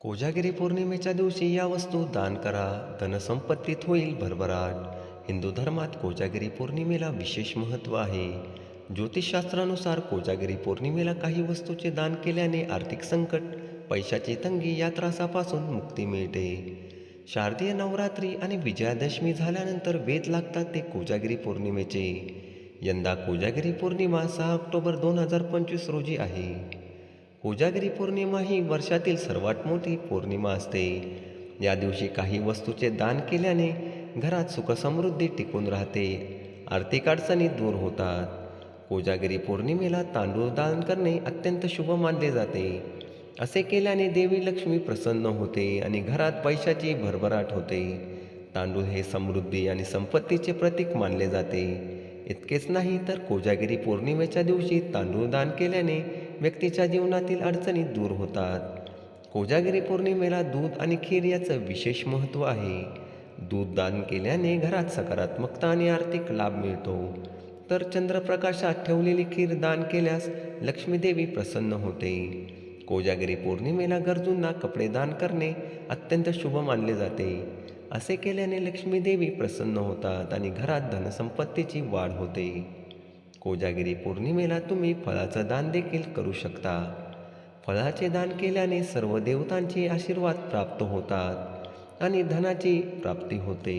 कोजागिरी पौर्णिमेच्या दिवशी या वस्तू दान करा धनसंपत्तीत होईल भरभराट. हिंदू धर्मात कोजागिरी पौर्णिमेला विशेष महत्त्व आहे. ज्योतिषशास्त्रानुसार कोजागिरी पौर्णिमेला काही वस्तूचे दान केल्याने आर्थिक संकट पैशाची तंगी या त्रासापासून मुक्ती मिळते. शारदीय नवरात्री आणि विजयादशमी झाल्यानंतर वेध लागतात ते कोजागिरी पौर्णिमेचे. यंदा कोजागिरी पौर्णिमा सहा ऑक्टोबर दोन हजार पंचवीस रोजी आहे. कोजागिरी पौर्णिमा ही वर्षातील सर्वात मोठी पौर्णिमा असते. या दिवशी काही वस्तूचे दान केल्याने घरात सुखसमृद्धी टिकून राहते. आर्थिक अडचणी दूर होतात. कोजागिरी पौर्णिमेला तांदूळ दान करणे अत्यंत शुभ मानले जाते. असे केल्याने देवी लक्ष्मी प्रसन्न होते आणि घरात पैशाची भरभराट होते. तांदूळ हे समृद्धी आणि संपत्तीचे प्रतीक मानले जाते. इतकेच नाही तर कोजागिरी पौर्णिमेच्या दिवशी तांदूळ दान केल्याने व्यक्तीच्या जीवनातील अडचणी दूर होतात. कोजागिरी पौर्णिमेला दूध आणि खीर याचं विशेष महत्त्व आहे. दूध दान केल्याने घरात सकारात्मकता आणि आर्थिक लाभ मिळतो. तर चंद्रप्रकाशात ठेवलेली खीर दान केल्यास लक्ष्मीदेवी प्रसन्न होते. कोजागिरी पौर्णिमेला गरजूंना कपडे दान करणे अत्यंत शुभ मानले जाते. असे केल्याने लक्ष्मीदेवी प्रसन्न होतात आणि घरात धनसंपत्तीची वाढ होते. कोजागिरी पौर्णिमेला तुम्ही फळाचं दान देखील करू शकता. फळाचे दान केल्याने सर्व देवतांचे आशीर्वाद प्राप्त होतात आणि धनाची प्राप्ती होते.